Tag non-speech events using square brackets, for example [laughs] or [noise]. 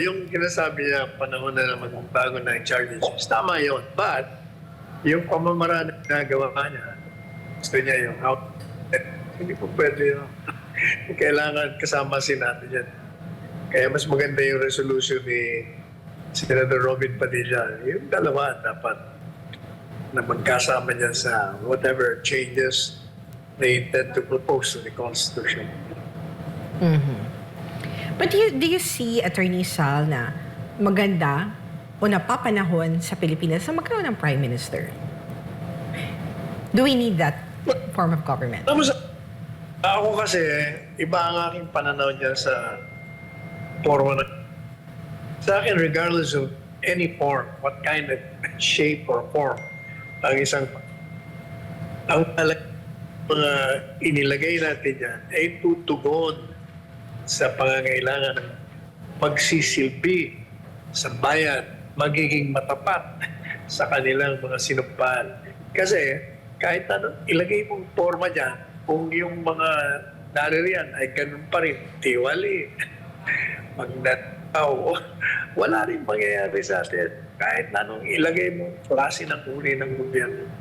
yung kinasabi niya, panahon na naman bago na in charge of justice, tama yun. But, yung pamamaraan na ginagawa niya, gusto niya yung out. Hindi po pwede yun. [laughs] Kailangan kasama si natin yan. Kaya mas maganda yung resolution ni Senator Robin Padilla. Yung dalawa dapat na magkasama niya sa whatever changes they intend to propose to the Constitution. But do you, do you see, Attorney Sal, na maganda o napapanahon sa Pilipinas na magkaroon ng Prime Minister? Do we need that form of government? Sa, ako kasi, iba ang aking pananaw niya sa forma na, sa akin, regardless of any form, what kind of shape or form, ang isang, ang mga inilagay natin yan ay tutugon sa pangangailangan ng pagsisilbi sa bayan, magiging matapat [laughs] sa kanilang mga sinumpaan. Kasi kahit ano, ilagay mong forma dyan, kung yung mga naririyan ay ganun pa rin, tiwali, [laughs] magnataw, [laughs] wala rin mangyayari sa atin. Kahit anong ilagay mo klase ng uri ng gobyerno.